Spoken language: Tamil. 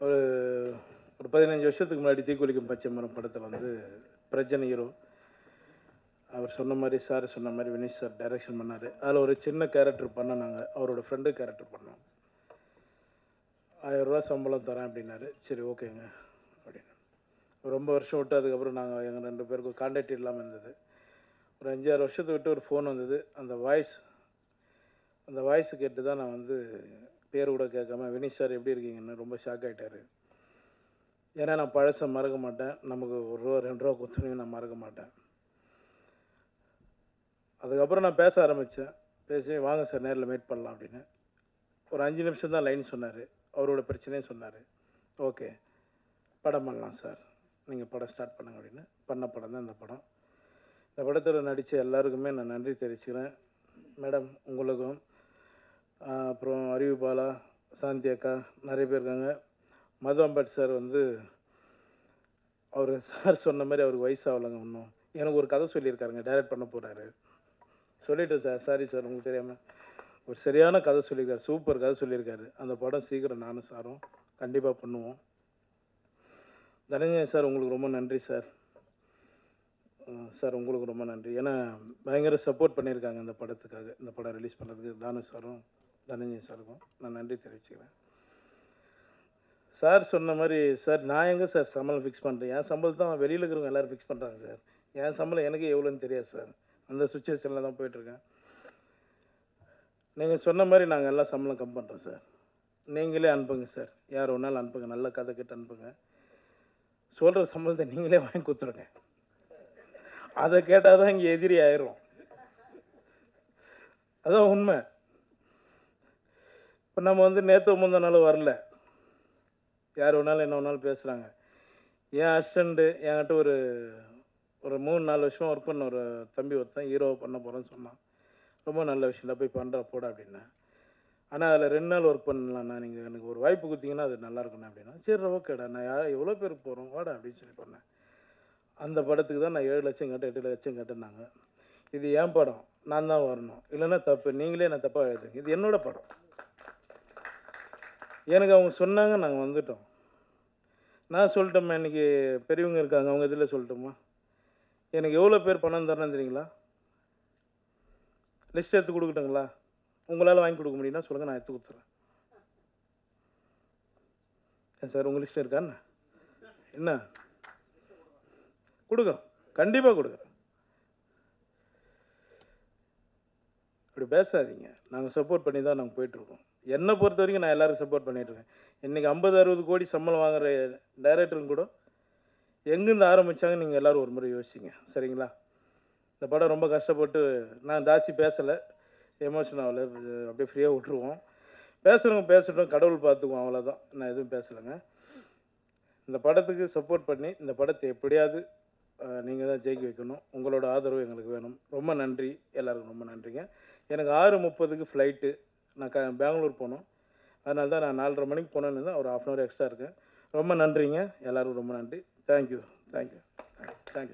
ஒரு ஒரு பதினஞ்சு வருஷத்துக்கு முன்னாடி தீக்குளிக்கும் பச்சை மரம் படத்தில் வந்து பிரஜன் ஹீரோ. அவர் சொன்ன மாதிரி சார் சொன்ன மாதிரி வினேஷ் சார் டைரக்ஷன் பண்ணார். அதில் ஒரு சின்ன கேரக்டர் பண்ண நாங்கள் அவரோட ஃப்ரெண்டு கேரக்டர் பண்ணோம். ஆயிரரூவா சம்பளம் தரேன் அப்படின்னாரு. சரி ஓகேங்க. அப்படின்னு. ரொம்ப வருஷம் விட்டு அதுக்கப்புறம் நாங்கள் எங்கள் ரெண்டு பேருக்கும் கான்டாக்ட் இல்லாமல் இருந்தது. ஒரு அஞ்சாறு வருஷத்தை விட்டு ஒரு ஃபோன் வந்தது. அந்த வாய்ஸ் அந்த வாய்ஸ் கேட்டு தான் நான் வந்து பேர் கூட கேட்காம வினி சார் எப்படி இருக்கீங்கன்னு? ரொம்ப ஷாக் ஆகிட்டார் ஏன்னா நான் பழசை மறக்க மாட்டேன். நமக்கு ஒரு ரூபா ரெண்டு ரூபா கொடுத்தனையும் நான் மறக்க மாட்டேன். அதுக்கப்புறம் நான் பேச ஆரம்பித்தேன் பேசி வாங்க சார் நேரில் மீட் பண்ணலாம் அப்படின்னு. ஒரு அஞ்சு நிமிஷம் தான் லைன் சொன்னார். அவரோட பிரச்சனையும் சொன்னார். ஓகே படம் பண்ணலாம் சார். நீங்கள் படம் ஸ்டார்ட் பண்ணுங்க அப்படின்னு. பண்ண படம் தான் இந்த படம். இந்த படத்தில் நடித்த எல்லாருக்குமே நான் நன்றி தெரிவிச்சுக்கிறேன். மேடம் உங்களுக்கும் அப்புறம் அறிவு பாலா சாந்தி அக்கா நிறைய பேர் இருக்காங்க. மது அம்பட் சார் வந்து அவர் சார் சொன்ன மாதிரி அவருக்கு வயசாகலைங்க இன்னும். எனக்கு ஒரு கதை சொல்லியிருக்காருங்க டைரக்ட் பண்ண போகிறாரு சொல்லிட்டேன் சார் சாரி சார் உங்களுக்கு தெரியாமல் ஒரு சரியான கதை சொல்லியிருக்காரு சூப்பர் கதை சொல்லியிருக்காரு. அந்த படம் சீக்கிரம் நானும் சாரும் கண்டிப்பாக பண்ணுவோம். தனஞ்சயன் சார் உங்களுக்கு ரொம்ப நன்றி சார். சார் உங்களுக்கு ரொம்ப நன்றி. ஏன்னா பயங்கர சப்போர்ட் பண்ணியிருக்காங்க இந்த படத்துக்காக இந்த படம் ரிலீஸ் பண்ணுறதுக்கு தானு சாரும். தனஞ்சயன் சாருக்கும் நான் நன்றி தெரிவிச்சுக்கிறேன். சார் சொன்ன மாதிரி சார் நான் எங்கே சார் சம்பளம் ஃபிக்ஸ் பண்ணுறேன் என் சம்பளம் தான் வெளியில் இருக்கிறவங்க எல்லோரும் ஃபிக்ஸ் பண்ணுறாங்க சார். என் சம்பளம் எனக்கு எவ்வளோன்னு தெரியாது சார். அந்த சுச்சுவேஷனில் தான் போயிட்டுருக்கேன் நீங்கள் சொன்ன மாதிரி நாங்கள் எல்லாம் சம்பளம் கம் பண்ணுறோம் சார். நீங்களே அனுப்புங்க சார். யார் ஒன்றாலும் அனுப்புங்க. நல்ல கதை கிட்ட அனுப்புங்க. சொல்கிற சம்பளத்தை நீங்களே வாங்கி கொடுத்துருங்க. அதை கேட்டால் தான் இங்கே எதிரி ஆயிரும். அதான் உண்மை. இப்போ நம்ம வந்து நேற்று முந்த நாள் வரல. யார் வேணாலும் என்ன வேணாலும் பேசுகிறாங்க என் அசிஸ்டண்ட்டு என்கிட்ட ஒரு ஒரு மூணு நாலு வருஷமாக ஒர்க் பண்ண ஒரு தம்பி ஒருத்தன் ஹீரோ பண்ண போகிறேன்னு சொன்னான். ரொம்ப நல்ல விஷயம் போய் பண்ணுறா போட அப்படின்னா. ஆனால் அதில் ரெண்டு நாள் ஒர்க் பண்ணலாம்ண்ணா நீங்கள் எனக்கு ஒரு வாய்ப்பு கொடுத்தீங்கன்னா அது நல்லா இருக்குண்ணா அப்படின்னா. சரி ஓகேடா நான் யார் எவ்வளோ பேர் போகிறோம் வாடா அப்படின்னு சொல்லி பண்ணேன் அந்த படத்துக்கு தான் நான் ஏழு லட்சம் கட்ட எட்டு லட்சம் கட்டினாங்க இது என் படம் நான் தான் வரணும். இல்லைன்னா தப்பு நீங்களே நான் தப்பாக எழுதுங்க இது என்னோடய படம். எனக்கு அவங்க சொன்னாங்க நாங்கள் வந்துட்டோம். நான் சொல்லிட்டோம்மா இன்றைக்கி பெரியவங்க இருக்காங்க அவங்க இதில் சொல்லட்டுமா எனக்கு எவ்வளோ பேர் பணம் தரணும் தெரியுங்களா? லிஸ்ட் எடுத்து கொடுக்கட்டுங்களா? உங்களால் வாங்கி கொடுக்க முடியும்னா சொல்லுங்கள் நான் எடுத்து கொடுத்துறேன். ஏன் சார் உங்கள் லிஸ்ட் இருக்கான்னு என்ன? கொடுக்குறோம் கண்டிப்பாக கொடுக்குறேன். அப்படி பேசாதீங்க. நாங்கள் சப்போர்ட் பண்ணி தான் நாங்கள் போயிட்டுருக்கோம். என்னை பொறுத்த வரைக்கும் நான் எல்லோரும் சப்போர்ட் பண்ணிகிட்ருக்கேன் இன்றைக்கி ஐம்பது அறுபது கோடி சம்பளம் வாங்குற டைரக்டருங்க கூட எங்கேருந்து ஆரம்பித்தாங்க நீங்கள் எல்லோரும் ஒரு முறை யோசிங்க. சரிங்களா? இந்த படம் ரொம்ப கஷ்டப்பட்டு நான் ஜாஸ்தி பேசலை. எமோஷன் ஆகலை. அப்படியே ஃப்ரீயாக விட்ருவோம் பேசுகிறவங்க பேசட்டும். கடவுள் பார்த்துக்குவோம் அவ்வளோதான் நான் எதுவும் பேசலைங்க. இந்த படத்துக்கு சப்போர்ட் பண்ணி இந்த படத்தை எப்படியாவது நீங்கள் தான் ஜெயிக்க வைக்கணும். உங்களோட ஆதரவு எங்களுக்கு வேணும். ரொம்ப நன்றி. எல்லாருக்கும் ரொம்ப நன்றிங்க. எனக்கு ஆறு முப்பதுக்கு ஃப்ளைட்டு நான் க பெங்களூர் போகணும் அதனால தான் நான் நாலரை மணிக்கு போனேன்னு தான் ஒரு ஆஃப் அன் ஹவர் எக்ஸ்ட்ரா இருக்கேன். ரொம்ப நன்றிங்க. எல்லோரும் ரொம்ப நன்றி. Thank you thank you thank you